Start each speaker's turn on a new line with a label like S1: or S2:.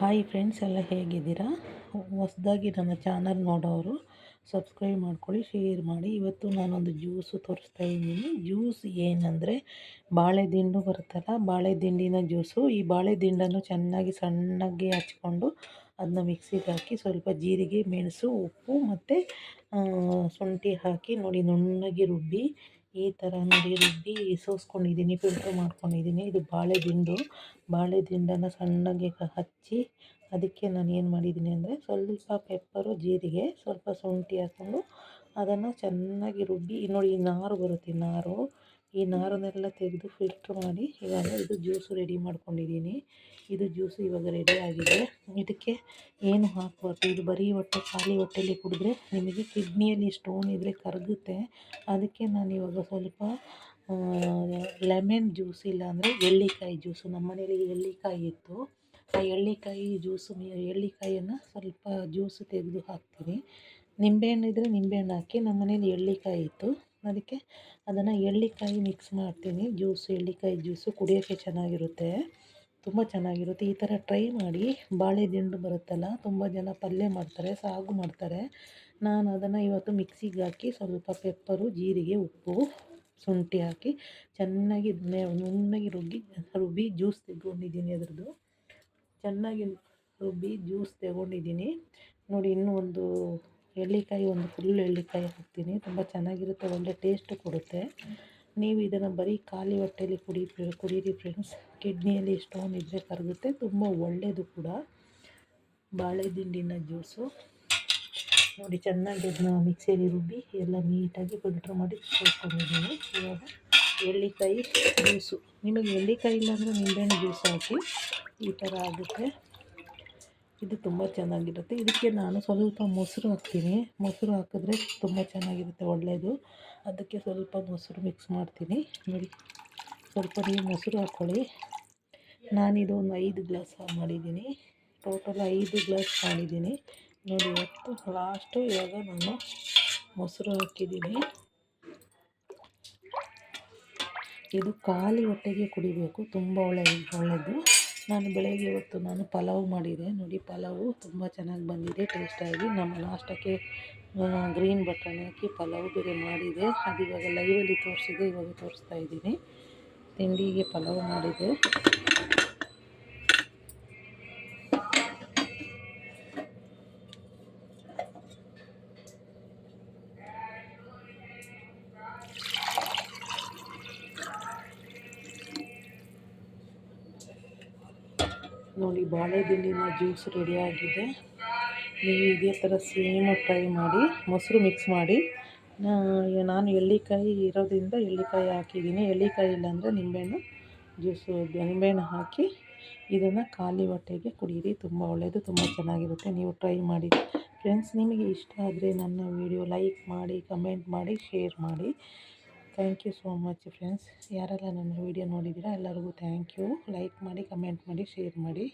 S1: Hi friends, ಎಲ್ಲ ಹೇಗಿದ್ದೀರಾ? ಹೊಸದಾಗಿ ನನ್ನ ಚಾನಲ್ ನೋಡೋರು, ಸಬ್ಸ್ಕ್ರೈಬ್ ಮಾಡ್ಕೊಳ್ಳಿ, ಶೇರ್ ಮಾಡಿ. ಇವತ್ತು ನಾನೊಂದು ಜ್ಯೂಸು ತೋರಿಸ್ತಾ ಇದ್ದೀನಿ. ಜ್ಯೂಸ್ ಏನಂದರೆ ಬಾಳೆ ದಿಂಡು ಬರುತ್ತಲ್ಲ ಬಾಳೆ ದಿಂಡಿನ ಜ್ಯೂಸು. ಈ ಬಾಳೆ ದಿಂಡನ್ನು ಚೆನ್ನಾಗಿ ಸಣ್ಣಗೆ ಹಚ್ಕೊಂಡು ಅದನ್ನ ಮಿಕ್ಸಿಗೆ ಹಾಕಿ ಸ್ವಲ್ಪ ಜೀರಿಗೆ, ಮೆಣಸು, ಉಪ್ಪು ಮತ್ತು ಶುಂಠಿ ಹಾಕಿ ನೋಡಿ, ನುಣ್ಣಗೆ ರುಬ್ಬಿ ಈ ಥರ ನೋಡಿ ರುಬ್ಬಿ ಸೋಸ್ಕೊಂಡಿದ್ದೀನಿ, ಫಿಲ್ಟ್ರ್ ಮಾಡ್ಕೊಂಡಿದ್ದೀನಿ. ಇದು ಬಾಳೆ ದಿಂಡು ಬಾಳೆ ದಿಂಡನ್ನು ಸಣ್ಣಗೆ ಹಚ್ಚಿ ಅದಕ್ಕೆ ನಾನು ಏನು ಮಾಡಿದ್ದೀನಿ ಅಂದರೆ ಸ್ವಲ್ಪ ಪೆಪ್ಪರು, ಜೀರಿಗೆ, ಸ್ವಲ್ಪ ಶುಂಠಿ ಹಾಕ್ಕೊಂಡು ಅದನ್ನು ಚೆನ್ನಾಗಿ ರುಬ್ಬಿ ನೋಡಿ ನಾರು ಬರುತ್ತೆ ನಾರು. ಈ ನಾರನ್ನೆಲ್ಲ ತೆಗೆದು ಫಿಲ್ಟ್ರ್ ಮಾಡಿ, ಇವಾಗ ಇದು ಜ್ಯೂಸು ರೆಡಿ ಮಾಡ್ಕೊಂಡಿದ್ದೀನಿ. ಇದು ಜ್ಯೂಸು ಇವಾಗ ರೆಡಿ ಆಗಿದೆ. ಇದಕ್ಕೆ ಏನು ಹಾಕಬಾರ್ದು ಇದು ಬರೀ ಹೊಟ್ಟೆ, ಖಾಲಿ ಹೊಟ್ಟೆಯಲ್ಲಿ ಕುಡಿದ್ರೆ ನಿಮಗೆ ಕಿಡ್ನಿಯಲ್ಲಿ ಸ್ಟೋನ್ ಇದ್ದರೆ ಕರಗುತ್ತೆ. ಅದಕ್ಕೆ ನಾನು ಇವಾಗ ಸ್ವಲ್ಪ ಲೆಮನ್ ಜ್ಯೂಸ್ ಇಲ್ಲಾಂದರೆ ಎಳ್ಳಿಕಾಯಿ ಜ್ಯೂಸು ನಮ್ಮ ಮನೇಲಿ ಎಳ್ಳಿಕಾಯಿ ಇತ್ತು. ಆ ಎಳ್ಳಿಕಾಯಿ ಜ್ಯೂಸು ಎಳ್ಳಿಕಾಯಿಯನ್ನು ಸ್ವಲ್ಪ ಜ್ಯೂಸು ತೆಗೆದು ಹಾಕ್ತೀನಿ. ನಿಂಬೆಹಣ್ಣು ಇದ್ದರೆ ನಿಂಬೆಹಣ್ಣು ಹಾಕಿ, ನಮ್ಮ ಮನೇಲಿ ಎಳ್ಳಿಕಾಯಿ ಇತ್ತು. ಅದಕ್ಕೆ ಅದನ್ನು ಎಳ್ಳಿಕಾಯಿ ಮಿಕ್ಸ್ ಮಾಡ್ತೀನಿ. ಜ್ಯೂಸು ಎಳ್ಳಿಕಾಯಿ ಜ್ಯೂಸು ಕುಡಿಯೋಕ್ಕೆ ಚೆನ್ನಾಗಿರುತ್ತೆ. ತುಂಬ ಚೆನ್ನಾಗಿರುತ್ತೆ. ಈ ಥರ ಟ್ರೈ ಮಾಡಿ ಬಾಳೆ ದಿಂಡು ಬರುತ್ತಲ್ಲ, ತುಂಬ ಜನ ಪಲ್ಯ ಮಾಡ್ತಾರೆ, ಸಾಗು ಮಾಡ್ತಾರೆ. ನಾನು ಅದನ್ನು ಇವತ್ತು ಮಿಕ್ಸಿಗೆ ಹಾಕಿ ಸ್ವಲ್ಪ ಪೆಪ್ಪರು ಜೀರಿಗೆ, ಉಪ್ಪು, ಶುಂಠಿ ಹಾಕಿ ಚೆನ್ನಾಗಿ ನುಣ್ಣಗೆ ರುಬ್ಬಿ ರುಬ್ಬಿ ಜ್ಯೂಸ್ ತೆಗೊಂಡಿದ್ದೀನಿ ಅದರದ್ದು. ಚೆನ್ನಾಗಿ ರುಬ್ಬಿ ಜ್ಯೂಸ್ ತೆಗೊಂಡಿದ್ದೀನಿ. ನೋಡಿ ಇನ್ನೂ ಒಂದು ಎಳ್ಳಿಕಾಯಿ, ಒಂದು ಫುಲ್ ಎಳ್ಳಿಕಾಯಿ ಹಾಕ್ತೀನಿ. ತುಂಬ ಚೆನ್ನಾಗಿರುತ್ತೆ, ಒಳ್ಳೆ ಟೇಸ್ಟು ಕೊಡುತ್ತೆ. ನೀವು ಇದನ್ನು ಬರೀ ಖಾಲಿ ಹೊಟ್ಟೆಯಲ್ಲಿ ಕುಡಿ, ಕುಡೀರಿ ಫ್ರೆಂಡ್ಸ್ ಕಿಡ್ನಿಯಲ್ಲಿ ಸ್ಟೋನ್ ಇದ್ದರೆ ಕರಗುತ್ತೆ, ತುಂಬ ಒಳ್ಳೆಯದು ಕೂಡ. ಬಾಳೆ ದಿಂಡಿನ ಜ್ಯೂಸು ನೋಡಿ, ಚೆನ್ನಾಗಿ ಅದನ್ನ ಮಿಕ್ಸಿಯಲ್ಲಿ ರುಬ್ಬಿ, ಎಲ್ಲ ನೀಟಾಗಿ ಫಿಲ್ಟ್ರ್ ಮಾಡಿ ಕೊಡ್ಕೊಂಡಿದ್ದೀನಿ ಇವಾಗ ಎಳ್ಳಿಕಾಯಿ ಜ್ಯೂಸು ನಿಮಗೆ ಎಳ್ಳಿಕಾಯಿ ಇಲ್ಲಾಂದರೆ ನಿಂಬೆಹಣ್ಣು ಜ್ಯೂಸ್ ಹಾಕಿ, ಈ ಥರ ಆಗುತ್ತೆ. ಇದು ತುಂಬ ಚೆನ್ನಾಗಿರುತ್ತೆ. ಇದಕ್ಕೆ ನಾನು ಸ್ವಲ್ಪ ಮೊಸರು ಹಾಕ್ತೀನಿ. ಮೊಸರು ಹಾಕಿದ್ರೆ ತುಂಬ ಚೆನ್ನಾಗಿರುತ್ತೆ ಒಳ್ಳೆಯದು ಅದಕ್ಕೆ ಸ್ವಲ್ಪ ಮೊಸರು ಮಿಕ್ಸ್ ಮಾಡ್ತೀನಿ. ನೋಡಿ, ಸ್ವಲ್ಪ ನೀವು ಮೊಸರು ಹಾಕ್ಕೊಳ್ಳಿ ನಾನಿದು ಒಂದು ಐದು ಗ್ಲಾಸ್ ಮಾಡಿದ್ದೀನಿ. ಟೋಟಲ್ ಐದು ಗ್ಲಾಸ್ ಮಾಡಿದ್ದೀನಿ ನೋಡಿ ಇವತ್ತು ಲಾಸ್ಟು ಇವಾಗ ನಾನು ಮೊಸರು ಹಾಕಿದ್ದೀನಿ. ಇದು ಖಾಲಿ ಹೊಟ್ಟೆಗೆ ಕುಡಿಬೇಕು. ತುಂಬ ಒಳ್ಳೆ ಒಳ್ಳೆಯದು ನಾನು ಬೆಳಗ್ಗೆ ಹೊತ್ತು ನಾನು ಪಲಾವ್ ಮಾಡಿದೆ. ನೋಡಿ ಪಲಾವು ತುಂಬ ಚೆನ್ನಾಗಿ ಬಂದಿದೆ, ಟೇಸ್ಟಾಗಿ. ನಮ್ಮ ನಾಷ್ಟಕ್ಕೆ ಗ್ರೀನ್ ಬಟಾಣಿ ಹಾಕಿ ಪಲಾವ್ ಬೇರೆ ಮಾಡಿದೆ. ಅದು ಇವಾಗ ಲೈವಲ್ಲಿ ತೋರಿಸಿದೆ, ಇವಾಗ ತೋರಿಸ್ತಾ ಇದ್ದೀನಿ. ತಿಂಡಿಗೆ ಪಲಾವ್ ಮಾಡಿದೆ. ನೋಡಿ ಬಾಳೆದಿಂಡಿನ ಜ್ಯೂಸ್ ರೆಡಿಯಾಗಿದೆ ನೀವು ಇದೇ ಥರ ಸೇಮ್ ಟ್ರೈ ಮಾಡಿ, ಮೊಸರು ಮಿಕ್ಸ್ ಮಾಡಿ. ನಾನು ಎಳ್ಳಿಕಾಯಿ ಇರೋದ್ರಿಂದ ಎಳ್ಳಿಕಾಯಿ ಹಾಕಿದ್ದೀನಿ. ಎಳ್ಳಿಕಾಯಿ ಇಲ್ಲಾಂದರೆ ನಿಂಬೆಹಣ್ಣು ಜ್ಯೂಸು ನಿಂಬೆಹಣ್ಣು ಹಾಕಿ ಇದನ್ನು ಖಾಲಿ ಹೊಟ್ಟೆಗೆ ಕುಡಿಯಿರಿ ತುಂಬ ಒಳ್ಳೆಯದು ತುಂಬ ಚೆನ್ನಾಗಿರುತ್ತೆ. ನೀವು ಟ್ರೈ ಮಾಡಿ. ಫ್ರೆಂಡ್ಸ್ ನಿಮಗೆ ಇಷ್ಟ ಆದರೆ ನನ್ನ ವಿಡಿಯೋ ಲೈಕ್ ಮಾಡಿ ಕಮೆಂಟ್ ಮಾಡಿ ಶೇರ್ ಮಾಡಿ. Thank you so much friends ಯಾರೆಲ್ಲ ನನ್ನ ವೀಡಿಯೋ ನೋಡಿದ್ದೀರಾ, ಎಲ್ಲರಿಗೂ ಥ್ಯಾಂಕ್ ಯು ಲೈಕ್ ಮಾಡಿ ಕಮೆಂಟ್ ಮಾಡಿ ಶೇರ್ ಮಾಡಿ.